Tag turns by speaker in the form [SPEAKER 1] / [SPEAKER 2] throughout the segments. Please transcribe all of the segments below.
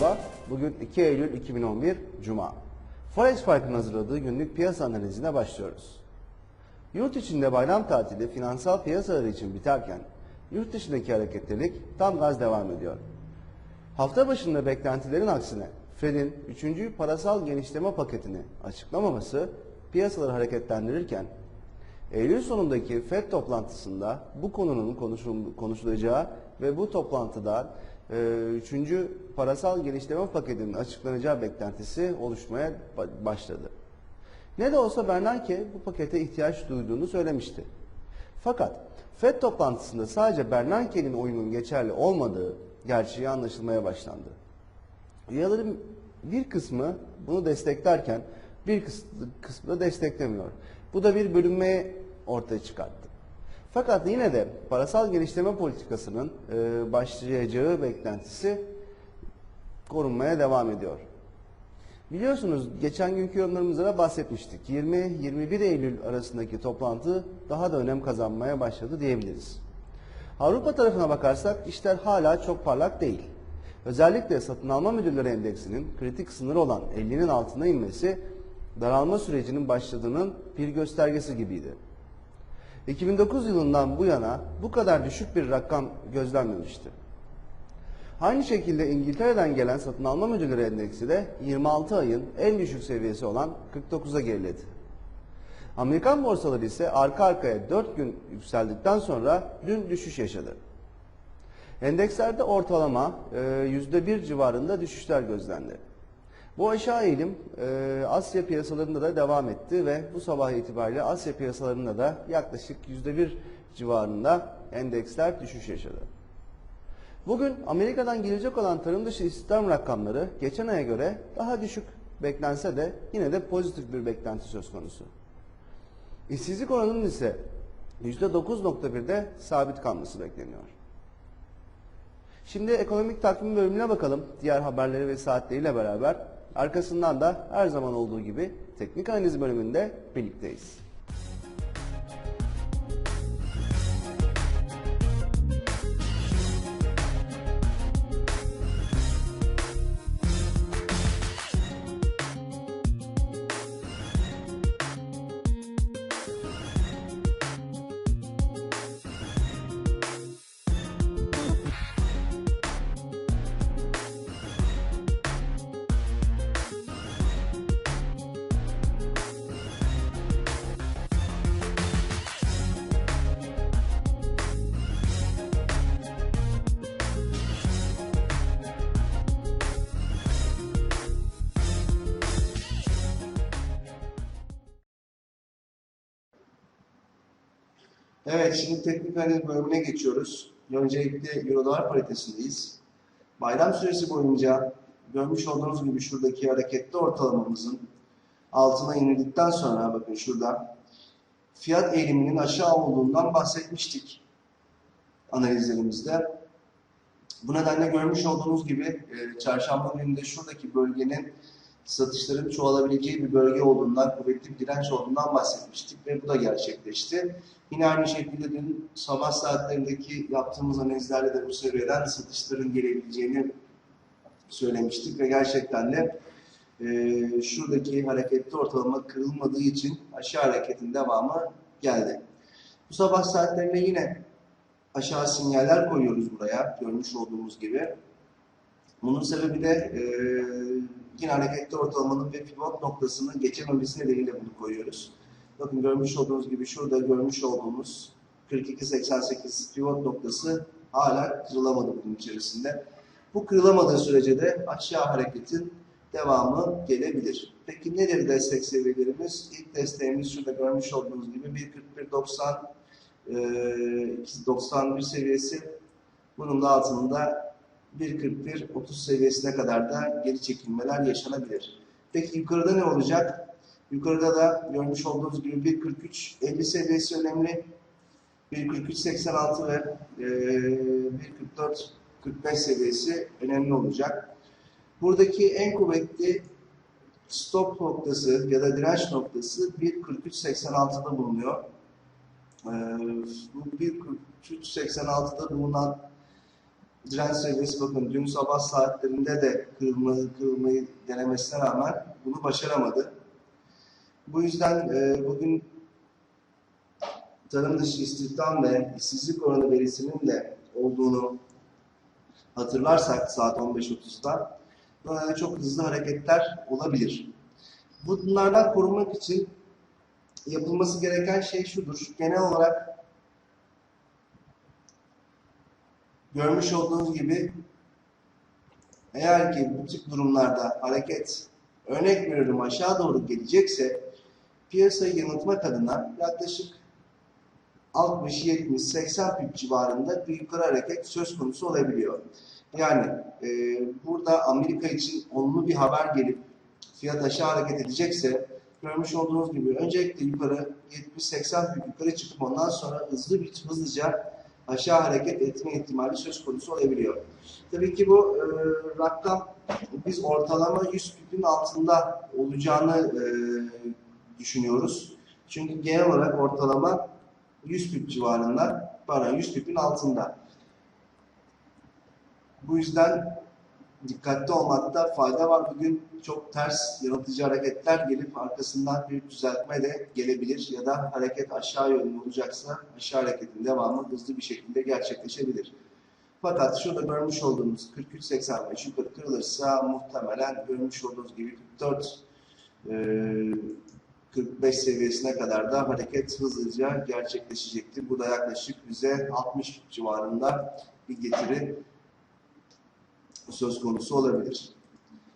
[SPEAKER 1] Merhaba, bugün 2 Eylül 2011 Cuma. Forex Fark'ın hazırladığı günlük piyasa analizine başlıyoruz. Yurt içinde bayram tatili finansal piyasaları için biterken, yurt dışındaki hareketlilik tam gaz devam ediyor. Hafta başında beklentilerin aksine Fed'in 3. parasal genişleme paketini açıklamaması piyasaları hareketlendirirken Eylül sonundaki FED toplantısında bu konunun konuşul- konuşulacağı ve bu toplantıda 3. parasal genişleme paketinin açıklanacağı beklentisi oluşmaya ba- başladı. Ne de olsa Bernanke bu pakete ihtiyaç duyduğunu söylemişti. Fakat FED toplantısında sadece Bernanke'nin oyunun geçerli olmadığı gerçeği anlaşılmaya başlandı. Üyelerin bir kısmı bunu desteklerken bir kıs- kısmı da desteklemiyor. Bu da bir bölünme ortaya çıkarttı. Fakat yine de parasal geliştirme politikasının e, başlayacağı beklentisi korunmaya devam ediyor. Biliyorsunuz geçen günkü yorumlarımızda da bahsetmiştik. 20-21 Eylül arasındaki toplantı daha da önem kazanmaya başladı diyebiliriz. Avrupa tarafına bakarsak işler hala çok parlak değil. Özellikle satın alma müdürleri endeksinin kritik sınır olan 50'nin altına inmesi daralma sürecinin başladığının bir göstergesi gibiydi. 2009 yılından bu yana bu kadar düşük bir rakam gözlenmemişti. Aynı şekilde İngiltere'den gelen satın alma müdürleri endeksi de 26 ayın en düşük seviyesi olan 49'a geriledi. Amerikan borsaları ise arka arkaya 4 gün yükseldikten sonra dün düşüş yaşadı. Endekslerde ortalama e, %1 civarında düşüşler gözlendi. Bu aşağı eğilim e, Asya piyasalarında da devam etti ve bu sabah itibariyle Asya piyasalarında da yaklaşık %1 civarında endeksler düşüş yaşadı. Bugün Amerika'dan gelecek olan tarım dışı istihdam rakamları geçen aya göre daha düşük beklense de yine de pozitif bir beklenti söz konusu. İşsizlik oranının ise %9.1'de sabit kalması bekleniyor. Şimdi ekonomik takvim bölümüne bakalım diğer haberleri ve saatleriyle beraber. Arkasından da her zaman olduğu gibi teknik analiz bölümünde birlikteyiz.
[SPEAKER 2] Evet, şimdi teknik analiz bölümüne geçiyoruz. Öncelikle Euro-Dolar paritesindeyiz. Bayram süresi boyunca görmüş olduğunuz gibi şuradaki hareketli ortalamamızın altına inildikten sonra bakın şurada fiyat eğiliminin aşağı olduğundan bahsetmiştik analizlerimizde. Bu nedenle görmüş olduğunuz gibi e, çarşamba gününde şuradaki bölgenin satışların çoğalabileceği bir bölge olduğundan, kuvvetli bir direnç olduğundan bahsetmiştik ve bu da gerçekleşti. Yine aynı şekilde dün sabah saatlerindeki yaptığımız analizlerle de bu seviyeden satışların gelebileceğini söylemiştik ve gerçekten de e, şuradaki hareketli ortalama kırılmadığı için aşağı hareketin devamı geldi. Bu sabah saatlerinde yine aşağı sinyaller koyuyoruz buraya görmüş olduğumuz gibi. Bunun sebebi de e, yine hareketli ortalamanın ve pivot noktasını geçememesi nedeniyle bunu koyuyoruz. Bakın görmüş olduğunuz gibi şurada görmüş olduğumuz 42.88 pivot noktası hala kırılamadı bunun içerisinde. Bu kırılamadığı sürece de aşağı hareketin devamı gelebilir. Peki nedir destek seviyelerimiz? İlk desteğimiz şurada görmüş olduğunuz gibi 1.41.90 e, 91 seviyesi. Bunun da altında 1.41-30 seviyesine kadar da geri çekilmeler yaşanabilir. Peki yukarıda ne olacak? Yukarıda da görmüş olduğunuz gibi 1.43-50 seviyesi önemli. 1.43-86 ve e, 1.44-45 seviyesi önemli olacak. Buradaki en kuvvetli stop noktası ya da direnç noktası 1.43.86'da bulunuyor. Ee, bu 1.43.86'da bulunan direnç seviyesi bakın dün sabah saatlerinde de kırılmayı, kırılmayı denemesine rağmen bunu başaramadı. Bu yüzden e, bugün tarım dışı istihdam ve işsizlik oranı verisinin de olduğunu hatırlarsak saat 15.30'da böyle çok hızlı hareketler olabilir. Bunlardan korunmak için yapılması gereken şey şudur. Genel olarak görmüş olduğunuz gibi eğer ki bu tip durumlarda hareket örnek veriyorum aşağı doğru gelecekse piyasayı yanıltmak adına yaklaşık 60, 70, 80 pip civarında bir yukarı hareket söz konusu olabiliyor. Yani e, burada Amerika için olumlu bir haber gelip fiyat aşağı hareket edecekse görmüş olduğunuz gibi öncelikle yukarı 70-80 pip yukarı çıkıp ondan sonra hızlı bir hızlıca aşağı hareket etme ihtimali söz konusu olabiliyor. Tabii ki bu e, rakam biz ortalama 100 pipin altında olacağını e, düşünüyoruz. Çünkü genel olarak ortalama 100 pip civarında, pardon 100 pipin altında. Bu yüzden dikkatli olmakta fayda var. Bugün çok ters yanıltıcı hareketler gelip arkasından bir düzeltme de gelebilir ya da hareket aşağı yönlü olacaksa aşağı hareketin devamı hızlı bir şekilde gerçekleşebilir. Fakat şurada görmüş olduğumuz 43.85 yukarı kırılırsa muhtemelen görmüş olduğunuz gibi 44 e, 45 seviyesine kadar da hareket hızlıca gerçekleşecektir. Bu da yaklaşık bize 60 civarında bir getiri söz konusu olabilir.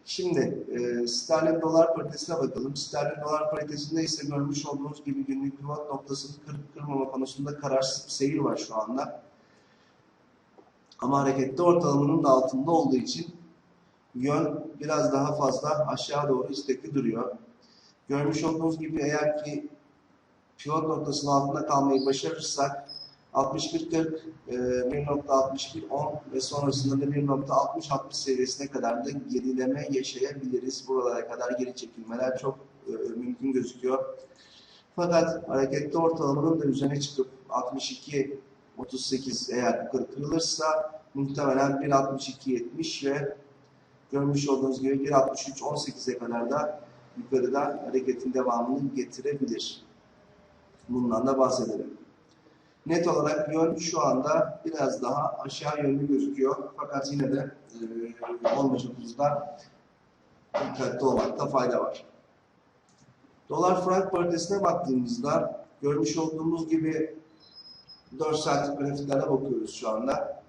[SPEAKER 2] Şimdi e, sterlin dolar paritesine bakalım. Sterlin dolar paritesinde ise görmüş olduğunuz gibi günlük pivot noktasını kırıp kırmama konusunda kararsız bir seyir var şu anda. Ama harekette ortalamanın da altında olduğu için yön biraz daha fazla aşağı doğru istekli duruyor. Görmüş olduğunuz gibi eğer ki pivot noktasının altında kalmayı başarırsak 61.40, e, 1.61.10 ve sonrasında da 1.60-60 seviyesine kadar da gerileme yaşayabiliriz. Buralara kadar geri çekilmeler çok e, mümkün gözüküyor. Fakat hareketli ortalamanın da üzerine çıkıp 62-38 eğer kırılırsa muhtemelen 1.62-70 ve görmüş olduğunuz gibi 1.63-18'e kadar da yukarıda hareketin devamını getirebilir. Bundan da bahsedelim. Net olarak yön şu anda biraz daha aşağı yönlü gözüküyor. Fakat yine de e, 15.30'da dikkatli olmakta fayda var. Dolar frank paritesine baktığımızda görmüş olduğumuz gibi 4 saatlik grafiklere bakıyoruz şu anda.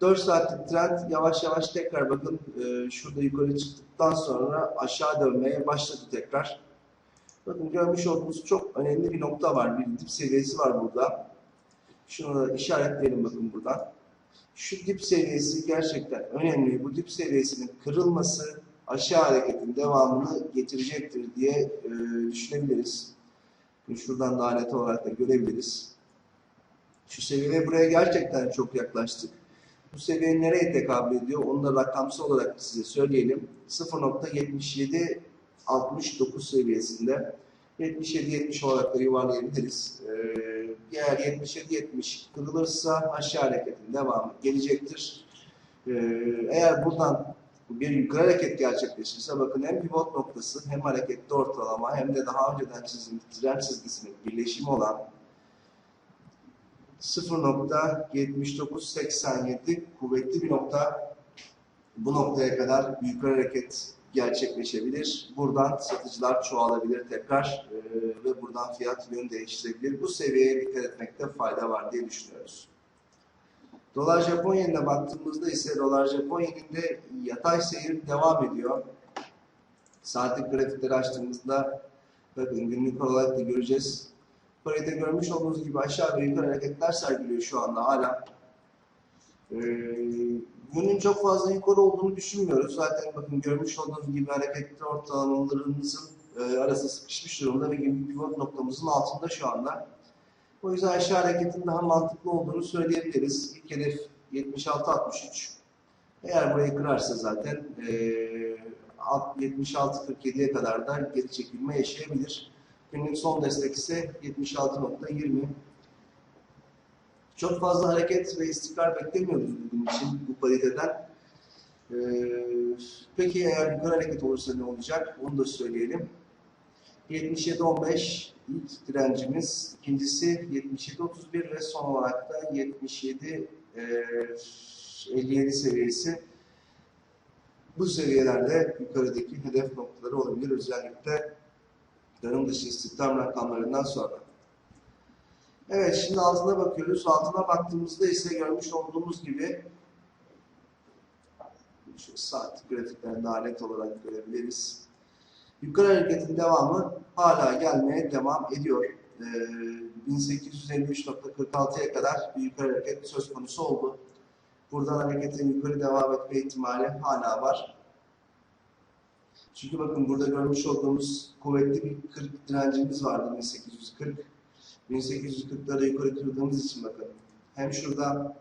[SPEAKER 2] 4 saatlik trend yavaş yavaş tekrar bakın e, şurada yukarı çıktıktan sonra aşağı dönmeye başladı tekrar. Bakın görmüş olduğunuz çok önemli bir nokta var. Bir dip seviyesi var burada. Şunu da işaretleyelim bakın buradan. Şu dip seviyesi gerçekten önemli. Bu dip seviyesinin kırılması aşağı hareketin devamını getirecektir diye e, düşünebiliriz. Şuradan daha net olarak da görebiliriz. Şu seviyeye buraya gerçekten çok yaklaştık. Bu seviye nereye tekabül ediyor? Onu da rakamsal olarak size söyleyelim. 0.77 69 seviyesinde 77-70 olarak da yuvarlayabiliriz. Ee, eğer 77-70 kırılırsa aşağı hareketin devamı gelecektir. Ee, eğer buradan bir yukarı hareket gerçekleşirse bakın hem pivot noktası hem hareketli ortalama hem de daha önceden çizilmiş direnç çizgisinin birleşimi olan 0.7987 kuvvetli bir nokta. Bu noktaya kadar büyük hareket gerçekleşebilir. Buradan satıcılar çoğalabilir tekrar e, ve buradan fiyat yön değiştirebilir. Bu seviyeye dikkat etmekte fayda var diye düşünüyoruz. Dolar Japon baktığımızda ise dolar Japon yeninde yatay seyir devam ediyor. Saatlik grafikleri açtığımızda bakın günlük olarak da göreceğiz. Parayı görmüş olduğunuz gibi aşağı ve yukarı hareketler sergiliyor şu anda hala. Ee, yönün çok fazla yukarı olduğunu düşünmüyoruz. Zaten bakın görmüş olduğunuz gibi hareketli ortalamalarımızın e, arası sıkışmış durumda ve günlük pivot noktamızın altında şu anda. O yüzden aşağı hareketin daha mantıklı olduğunu söyleyebiliriz. İlk hedef 76-63. Eğer burayı kırarsa zaten e, 76-47'ye kadar da geri çekilme yaşayabilir. Günlük son destek ise 76.20. Çok fazla hareket ve istikrar beklemiyoruz bugün için bu pariteden. Ee, peki eğer yukarı hareket olursa ne olacak? Onu da söyleyelim. 77.15 ilk direncimiz, ikincisi 77.31 ve son olarak da 77 e, 57 seviyesi. Bu seviyelerde yukarıdaki hedef noktaları olabilir. Özellikle tarım dışı istihdam rakamlarından sonra. Evet, şimdi altına bakıyoruz. Altına baktığımızda ise görmüş olduğumuz gibi şu saat grafiklerinde net olarak görebiliriz. Yukarı hareketin devamı hala gelmeye devam ediyor. Ee, 1853.46'ya kadar bir yukarı hareket söz konusu oldu. Buradan hareketin yukarı devam etme ihtimali hala var. Çünkü bakın burada görmüş olduğumuz kuvvetli bir 40 direncimiz vardı 1840. 1840'ları yukarı kırdığımız için bakın hem şurada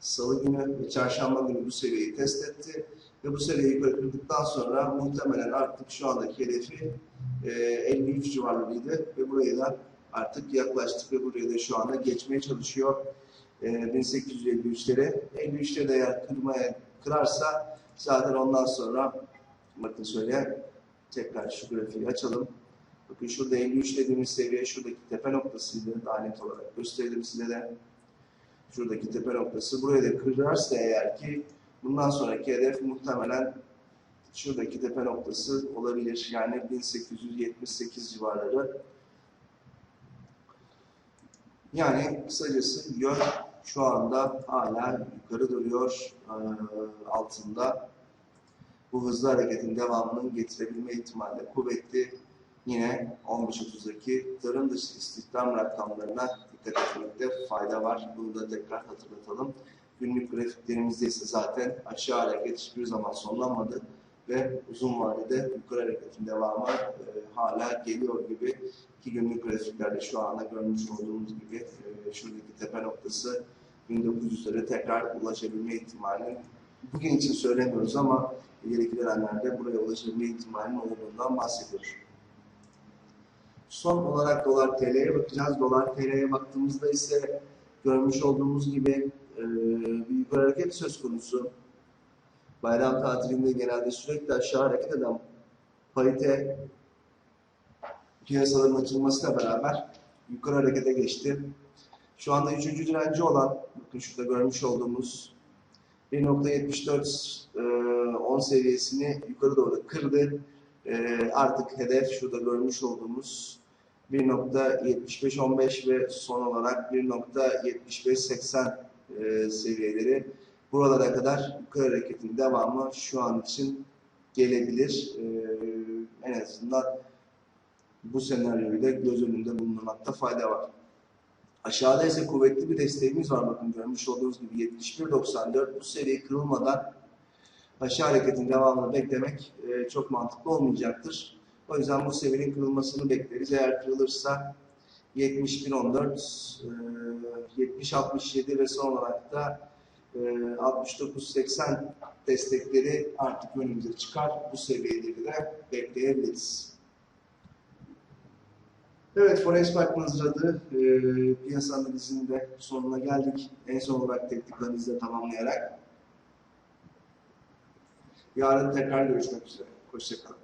[SPEAKER 2] salı günü ve çarşamba günü bu seviyeyi test etti ve bu seviyeyi yukarı kırdıktan sonra muhtemelen artık şu andaki hedefi e, 53 civarlarıydı ve buraya da artık yaklaştık ve buraya da şu anda geçmeye çalışıyor e, 1853'lere. 53'leri de eğer kırmaya kırarsa zaten ondan sonra bakın şöyle tekrar şu grafiği açalım. Bakın şurada 53 dediğimiz seviye şuradaki tepe noktasıydı. Daha net olarak gösterelim size de. Şuradaki tepe noktası. Buraya da kırarsa eğer ki bundan sonraki hedef muhtemelen şuradaki tepe noktası olabilir. Yani 1878 civarları. Yani kısacası yön şu anda hala yukarı duruyor altında. Bu hızlı hareketin devamının getirebilme ihtimali kuvvetli. Yine 15.30'daki tarım dışı istihdam rakamlarına dikkat etmekte fayda var. Bunu da tekrar hatırlatalım. Günlük grafiklerimizde ise zaten aşağı hareket hiçbir zaman sonlanmadı ve uzun vadede yukarı hareketin devamı e, hala geliyor gibi iki günlük grafiklerde şu anda görmüş olduğumuz gibi e, şuradaki tepe noktası 1900'lere tekrar ulaşabilme ihtimali bugün için söylemiyoruz ama ileriki dönemlerde buraya ulaşabilme ihtimalinin olduğundan bahsediyoruz. Son olarak dolar TL'ye bakacağız. Dolar TL'ye baktığımızda ise görmüş olduğumuz gibi e, bir yukarı hareket söz konusu. Bayram tatilinde genelde sürekli aşağı hareket eden parite piyasaların açılmasıyla beraber yukarı harekete geçti. Şu anda üçüncü direnci olan, bakın şurada görmüş olduğumuz 1.74 e, 10 seviyesini yukarı doğru kırdı. E, artık hedef şurada görmüş olduğumuz 1.75-15 ve son olarak 1.75-80 e, seviyeleri buralara kadar yukarı hareketin devamı şu an için gelebilir. E, en azından bu senaryoyu da göz önünde bulundurmakta fayda var. Aşağıda ise kuvvetli bir desteğimiz var. Bakın görmüş olduğunuz gibi 71.94 bu seviye kırılmadan aşağı hareketin devamını beklemek e, çok mantıklı olmayacaktır. O yüzden bu seviyenin kırılmasını bekleriz. Eğer kırılırsa 71.14, e, 70.67 ve son olarak da e, 69.80 destekleri artık önümüze çıkar. Bu seviyeleri de bekleyebiliriz. Evet, Forex Park hazırladığı e, piyasa analizinin de sonuna geldik. En son olarak teknik analizle tamamlayarak. Yarın tekrar görüşmek üzere. Hoşçakalın.